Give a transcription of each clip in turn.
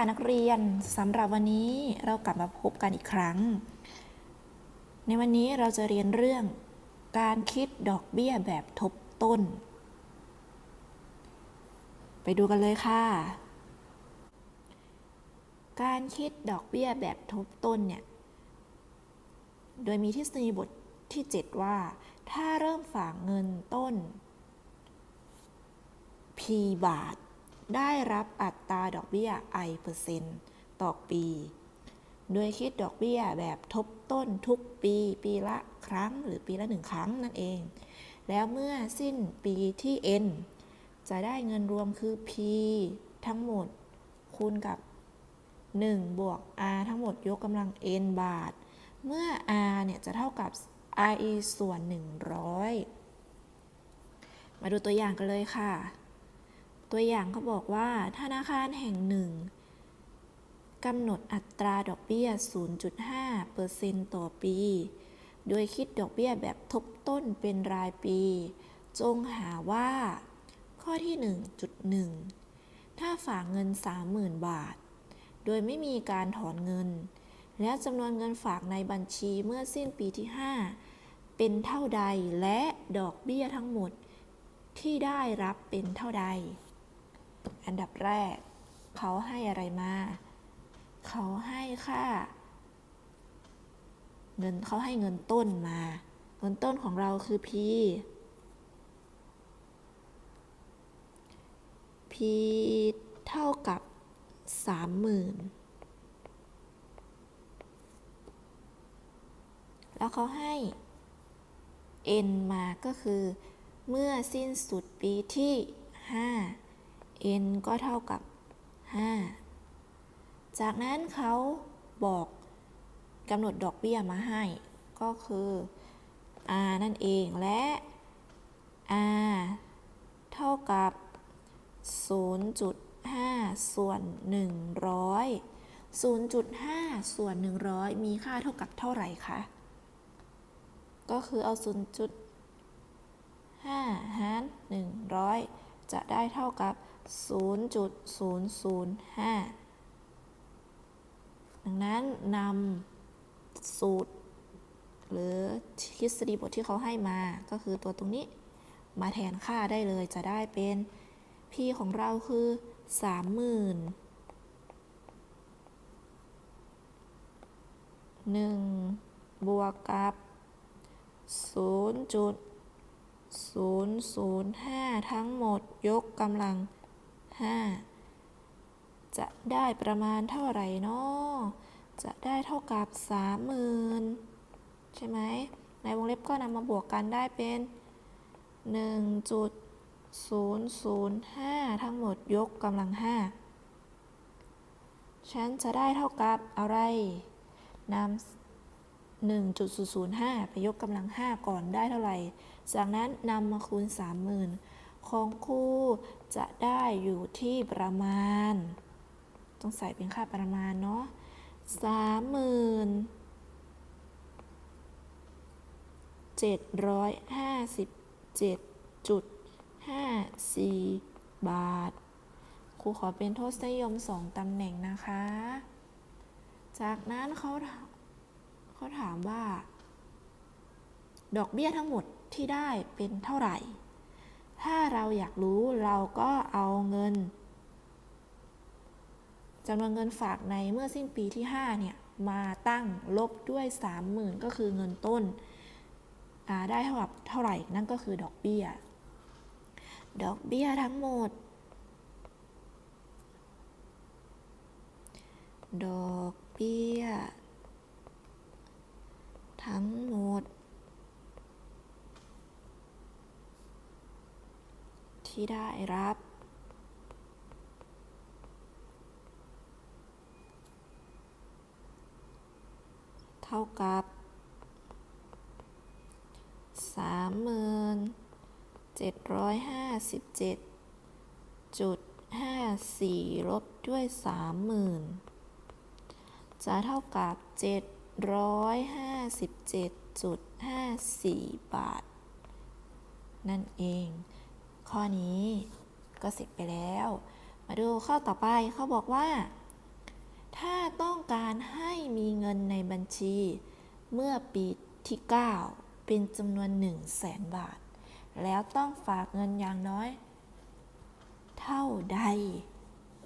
ค่ะนักเรียนสำหรับวันนี้เรากลับมาพบกันอีกครั้ง ในวันนี้เราจะเรียนเรื่องการคิดดอกเบี้ยแบบทบต้น ไปดูกันเลยค่ะ การคิดดอกเบี้ยแบบทบต้นเนี่ยโดยมีทฤษฎีบทที่ 7 ว่า ถ้าเริ่มฝากเงินต้น p บาท ได้รับอัตราดอกเบี้ย i เปอร์เซ็นต์ต่อปี โดยคิดดอกเบี้ยแบบทบต้นทุกปี ปีละครั้งหรือปีละหนึ่งครั้งนั่นเอง แล้วเมื่อสิ้นปีที่ n จะได้เงินรวมคือ p ทั้งหมด คูณกับ 1 บวก r ทั้งหมดยกกำลัง n บาท เมื่อ r เนี่ยจะเท่ากับ i ส่วน 100 มาดูตัวอย่างกันเลยค่ะ ตัวอย่างเขาบอกว่า ธนาคารแห่งหนึ่งกำหนดอัตราดอกเบี้ย 0.5%ต่อปี โดยคิดดอกเบี้ยแบบทบต้นเป็นรายปี จงหาว่า ข้อที่ 1.1 ถ้าฝากเงิน 30,000 บาท โดยไม่มีการถอนเงิน และจำนวนเงินฝากในบัญชีเมื่อสิ้นปีที่ 5 เป็นเท่าใดและดอกเบี้ยทั้งหมดที่ได้รับเป็นเท่าใด อันดับแรก เขาให้อะไรมา เขาให้ค่า เงินเขาให้เงินต้นมา เงินต้นของเราคือ P P เท่ากับ30,000แล้วเขาให้ n มาก็คือ เมื่อสิ้นสุดปีที่ 5 n ก็เท่ากับ 5 จากนั้นเขาบอกกำหนดดอกเบี้ยมาให้ ก็คือ r นั่นเองและ r เท่ากับ 0.5 ส่วน 100 0.5 ส่วน 100 มีค่าเท่ากับเท่าไหร่คะ ก็คือเอา 0.5 หาร 100 จะได้เท่ากับ 0.005 ดังนั้นนำสูตร หรือทฤษฎีบทที่เขาให้มาก็คือตัวตรงนี้มาแทนค่าได้เลยจะได้เป็น p ของเราคือ 30,000 1 บวกกับ 0.005 ทั้งหมดยกกำลัง 5 จะได้ประมาณเท่าไหร่เนาะจะได้เท่ากับ 30,000 ใช่ไหม ในวงเล็บก็นำมาบวกกันได้เป็น 1.005 ทั้งหมดยกกำลัง 5 ฉันจะได้เท่ากับอะไรนำ1.005 ไปยกกำลัง 5 ก่อนได้เท่าไหร่ จากนั้นนำมาคูณ 30,000 ของคู่จะได้อยู่ที่ประมาณ ต้องใส่เป็นค่าประมาณเนาะ3757.54บเจ็ดจุดห้าสี่บาท ครูขอเป็นโทศนิยม2ตำแหน่งนะคะ จากนั้นเขาเขาถามว่า ดอกเบี้ยทั้งหมดที่ได้เป็นเท่าไหร่ ถ้าเราอยากรู้เราก็เอาเงินจำนวนเงินฝากในเมื่อสิ้นปีที่ 5 เนี่ย มาตั้งลบด้วย 30,000 ก็คือเงินต้น ได้เท่ากับเท่าไหร่ นั่นก็คือดอกเบี้ย ดอกเบี้ยทั้งหมด ดอกเบี้ย ทั้งหมด ที่ได้รับ เท่ากับ 3757.54ลบด้วย 30,000 จะเท่ากับ 757.54 บาท นั่นเอง ข้อนี้ก็เสร็จไปแล้ว มาดูข้อต่อไปเขาบอกว่า ถ้าต้องการให้มีเงินในบัญชี เมื่อปีที่ 9 เป็นจำนวน 1 0 0 0 0แสนบาท แล้วต้องฝากเงินอย่างน้อย เท่าใด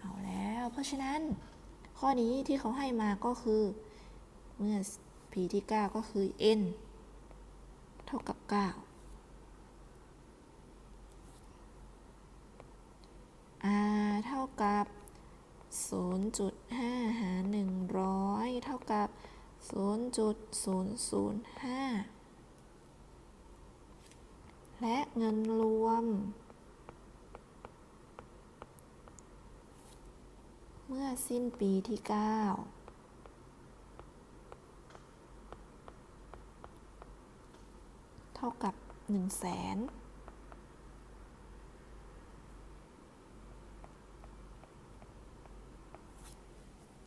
เอาแล้ว เพราะฉะนั้น ข้อนี้ที่เขาให้มาก็คือ เมื่อปีที่ 9 ก็คือ n เท่ากับ 9 r เท่ากับ 0.5 หาร 100 เท่ากับ 0.005 และเงินรวม เมื่อสิ้นปีที่ 9 เท่ากับ 1 0 0 0 0แสน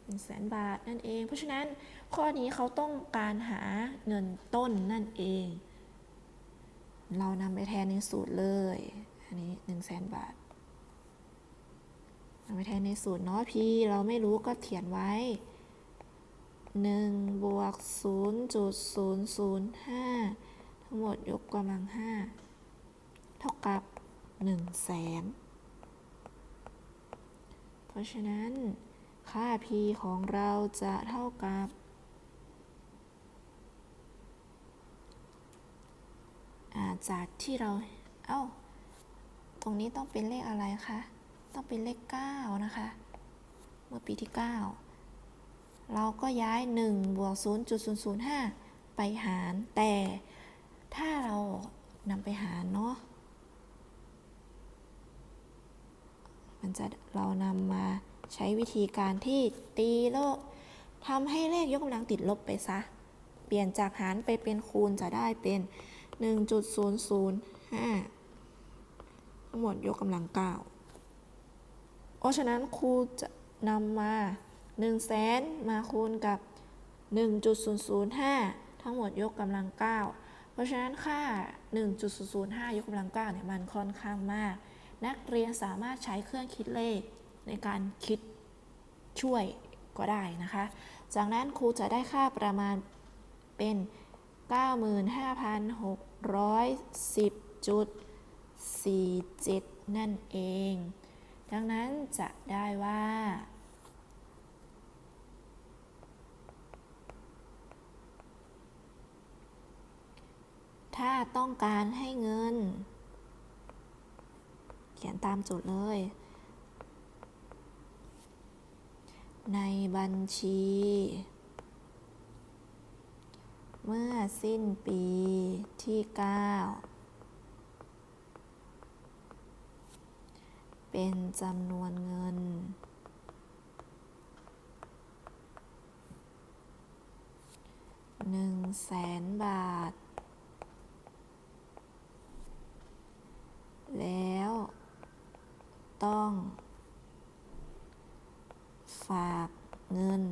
1 0 0 0 0 0 บาทนั่นเอง เพราะฉะนั้นข้อนี้เขาต้องการหาเงินต้นนั่นเอง เรานำไปแทนในสูตรเลย อันนี้ 1 0 0 0 0แสนบาทนำไปแทนในสูตรเนาะพี่เราไม่รู้ก็เขียนไว้ 1 บวก 0.005 ทั้งหมดยกกำลัง 5 เท่ากับ1แสนเพราะฉะนั้น ค่า p ของเราจะเท่ากับ จากที่เรา เอ้า ตรงนี้ต้องเป็นเลขอะไรคะ ต้องเป็นเลข 9 นะคะ เมื่อปีที่ 9 เราก็ย้าย 1 บวก 0.005 ไปหาร แต่ถ้าเรานำไปหารเนาะ มันจะเรานำมา ใช้วิธีการที่ตีลบทำให้เลขยกกำลังติดลบไปซะ เปลี่ยนจากหารไปเป็นคูณจะได้เป็น 1.005 ทั้งหมดยกกำลัง 9 เพราะฉะนั้นครูจะนำมา 1 0 0 0 0แสนมาคูณกับ 1.005 ทั้งหมดยกกำลัง 9 เพราะฉะนั้นค่า 1.005 ยกกำลัง 9 เนี่ยมันค่อนข้างมาก นักเรียนสามารถใช้เครื่องคิดเลข ในการคิดช่วยก็ได้นะคะ จากนั้นครูจะได้ค่าประมาณเป็น 95,610.47 นั่นเอง ดังนั้นจะได้ว่าถ้าต้องการให้เงิน เขียนตามโจทย์เลย ในบัญชี เมื่อสิ้นปีที่ 9 เป็นจำนวนเงิน หนึ่งแสนบาท แล้วต้อง ฝากเงิน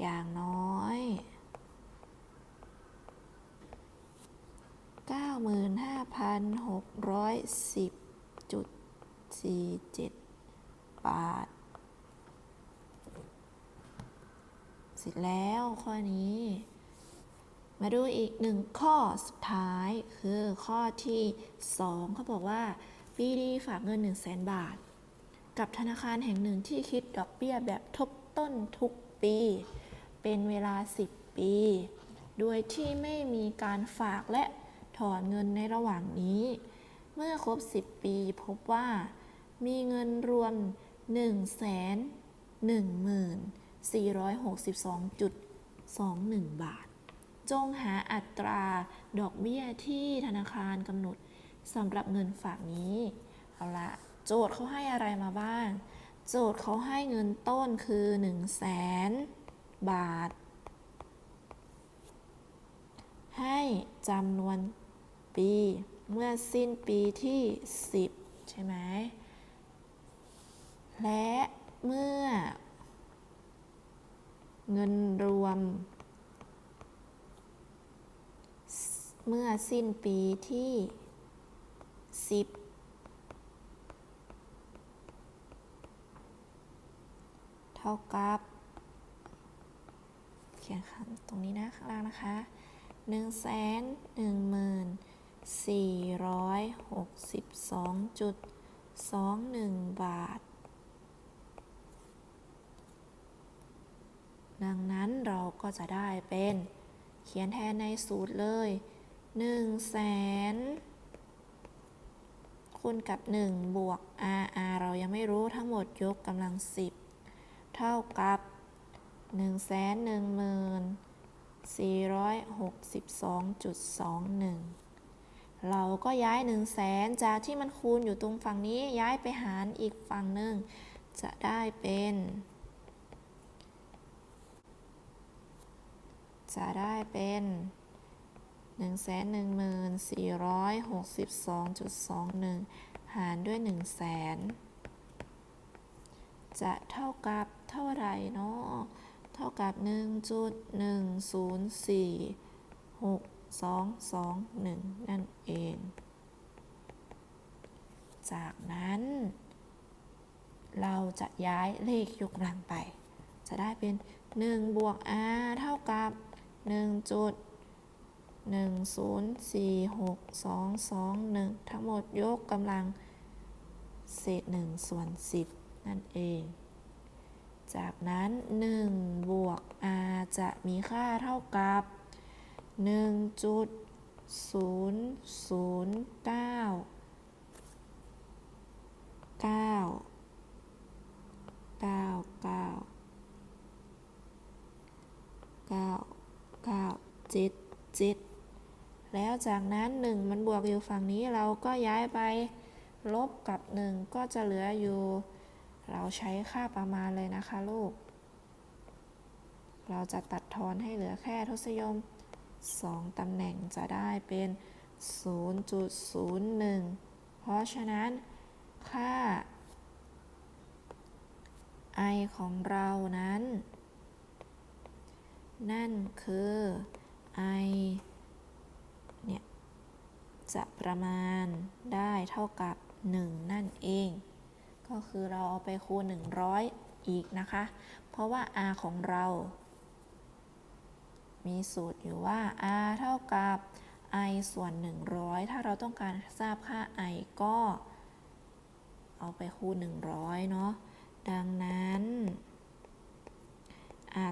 อย่างน้อย95,610.47 บาท เสร็จแล้วข้อนี้ มาดูอีกหนึ่งข้อสุดท้ายคือข้อที่ 2 เขาบอกว่าปีดีฝากเงิน 1 0 0 0 0แบาท กับธนาคารแห่งหนึ่งที่คิดดอกเบี้ยแบบทบต้นทุกปี เป็นเวลา 10 ปี โดยที่ไม่มีการฝากและถอนเงินในระหว่างนี้ เมื่อครบ 10 ปีพบว่า มีเงินรวม 1 1 462.21 บาท จงหาอัตราดอกเบี้ยที่ธนาคารกำหนดสำหรับเงินฝากนี้ เอาละ โจทย์เขาให้อะไรมาบ้าง โจทย์เขาให้เงินต้นคือ1 0 0 0 0แสนบาท ให้จำนวนปี เมื่อสิ้นปีที่ 10 ใช่ไหม และเมื่อ เงินรวม เมื่อสิ้นปีที่ 10 ท่ากับ เขียนข้างตรงนี้นะข้างล่างนะคะหนึ่งแสนหนึ่งหมื่นสี่ร้อยหกสิบสองจุดสองหนึ่งบาท ดังนั้นเราก็จะได้เป็นเขียนแทนในสูตรเลยหนึ่งแสนคูณกับ 1 บวก r r เรายังไม่รู้ทั้งหมดยกกำลัง 10 เท่ากับ 1 1 462.21 เราก็ย้าย 1 0 0 0 0แสนจากที่มันคูณอยู่ตรงฝั่งนี้ย้ายไปหารอีกฝั่งหนึ่ง จะได้เป็น จะได้เป็น1 1 4 6 2 2 1 หารด้วย 1 0 0 0 0 จะเท่ากับเท่าไรเนาะเท่ากับ 1.1046221 นั่นเอง จากนั้น เราจะย้ายเลขยกกำลังไป จะได้เป็น 1 บวก r เท่ากับ1จุด1 0 4 6 2 2 1 ทั้งหมดยกกำลัง เศษ 1 ส่วน 10 นั่นเอง จากนั้น 1 บวก r จะมีค่าเท่ากับ1จุด0 0 9 9 9 9 9 9 7 7 แล้วจากนั้น 1 มันบวกอยู่ฝั่งนี้เราก็ย้ายไปลบกับ 1 ก็จะเหลืออยู่ เราใช้ค่าประมาณเลยนะคะลูก เราจะตัดทอนให้เหลือแค่ทศยม 2 ตำแหน่งจะได้เป็น 0.01 เพราะฉะนั้นค่า i ของเรานั้น นั่นคือ i เนี่ย จะประมาณได้เท่ากับ 1 นั่นเอง ก็คือเราเอาไปคูณ 100 อีกนะคะ เพราะว่า r ของเรา มีสูตรอยู่ว่า r เท่ากับ i ส่วน 100 ถ้าเราต้องการทราบค่า i ก็ เอาไปคูณ 100 เนาะ ดังนั้น อั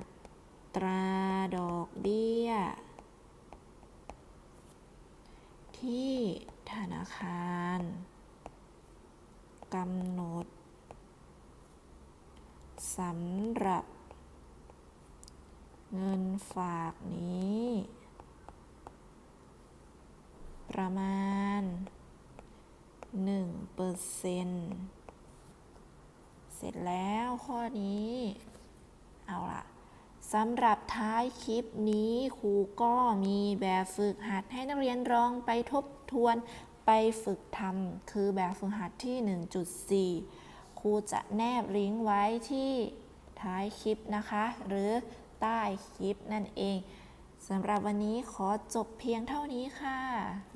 ตราดอกเบี้ย ที่ธนาคารกำหนดสำหรับเงินฝากนี้ ประมาณ 1เปอร์เซ็นต์ เสร็จแล้วข้อนี้ เอาล่ะสำหรับท้ายคลิปนี้ครูก็มีแบบฝึกหัดให้นักเรียนลองไปทบทวนไปฝึกทำคือแบบฝึกหัดที่ 1.4 ครูจะแนบลิงก์ไว้ที่ท้ายคลิปนะคะ หรือใต้คลิปนั่นเองสำหรับวันนี้ขอจบเพียงเท่านี้ค่ะ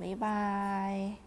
บ๊ายบาย